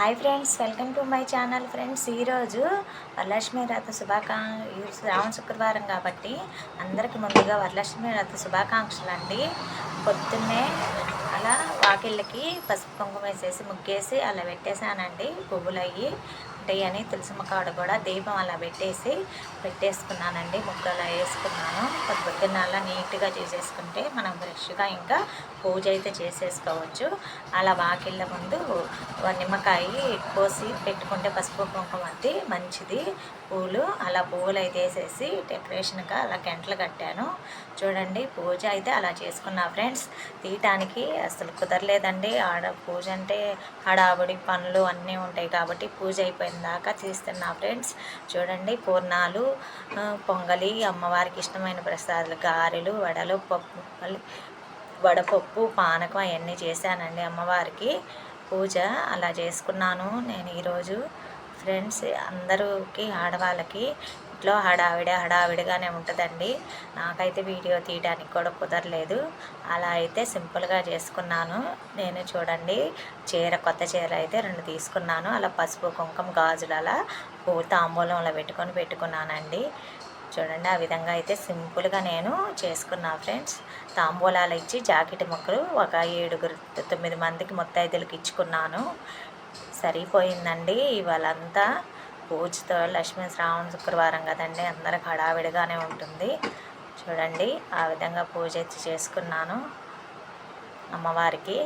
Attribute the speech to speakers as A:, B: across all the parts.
A: Hi friends welcome to my channel friends. ఈరోజు వరలక్ష్మి రథ శుభాకా శ్రావణ శుక్రవారం కాబట్టి అందరికి ముందుగా వరలక్ష్మి రథ శుభాకాంక్షలు అండి. పొద్దున్నే అలా వాకిళ్ళకి పసుపు కుంకుమ వేసేసి ముగ్గేసి అలా పెట్టేశానండి పువ్వులు అయ్యి ఉంటాయని తులసిమ్మ కాడ కూడా దీపం అలా పెట్టేసి పెట్టేసుకున్నానండి. ముగ్గు వేసుకున్నాను. పొద్దున్న అలా నీట్గా చేసేసుకుంటే మనం ఫ్రెష్గా ఇంకా పూజ అయితే చేసేసుకోవచ్చు. అలా వాకిళ్ళ ముందు నిమ్మకాయ కోసి పెట్టుకుంటే పసుపు కుంకుమ అది మంచిది. పూలు అలా పువ్వులు అయితే వేసేసి డెకరేషన్గా అలా గంటలు కట్టాను. చూడండి పూజ అయితే అలా చేసుకున్నా ఫ్రెండ్స్. తీయటానికి అసలు కుదరలేదండి. ఆడ పూజ అంటే హడావుడి పనులు అన్నీ ఉంటాయి కాబట్టి పూజ అయిపోయిన దాకా తీస్తున్నా ఫ్రెండ్స్. చూడండి పూర్ణాలు పొంగలి అమ్మవారికి ఇష్టమైన ప్రసాదాలు గారెలు వడలు పప్పు వడపప్పు పానకం అవన్నీ చేశానండి అమ్మవారికి. పూజ అలా చేసుకున్నాను నేను ఈరోజు. ఫ్రెండ్స్ అందరికి ఆడవాళ్ళకి ఇంట్లో హడావిడి హడావిడిగానే ఉంటుందండి. నాకైతే వీడియో తీయడానికి కూడా కుదరలేదు. అలా అయితే సింపుల్గా చేసుకున్నాను. నేను చూడండి చీర కొత్త చీర అయితే రెండు తీసుకున్నాను. అలా పసుపు కుంకుమ గాజులు అలా పువ్వు అలా పెట్టుకొని పెట్టుకున్నానండి. చూడండి ఆ విధంగా అయితే సింపుల్గా నేను చేసుకున్నా ఫ్రెండ్స్. తాంబూలాలు ఇచ్చి జాకెట్ ముక్కలు ఒక ఏడుగురు తొమ్మిది మందికి ముత్తైదులకి ఇచ్చుకున్నాను. సరిపోయిందండి. ఇవాళంతా పూజతో లక్ష్మీ శ్రావణ శుక్రవారం కదండి అందరికి హడావిడిగానే ఉంటుంది. చూడండి ఆ విధంగా పూజ చేసుకున్నాను అమ్మవారికి.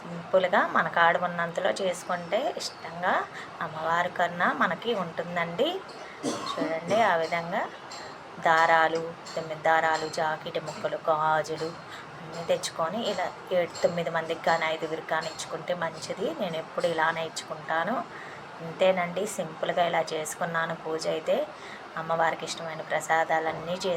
A: సింపుల్గా మన కాడు ఉన్నంతలో చేసుకుంటే ఇష్టంగా అమ్మవారి కన్నా మనకి ఉంటుందండి. చూడండి ఆ విధంగా దారాలు తొమ్మిది దారాలు జాకెట్ ముక్కలు గాజులు తెచ్చుకొని ఇలా ఏడు తొమ్మిది మందికి కానీ ఐదుగురికి కానీ ఇచ్చుకుంటే మంచిది. నేను ఎప్పుడు ఇలానే ఇచ్చుకుంటాను. అంతేనండి సింపుల్గా ఇలా చేసుకున్నాను పూజ అయితే. అమ్మవారికి ఇష్టమైన ప్రసాదాలన్నీ చే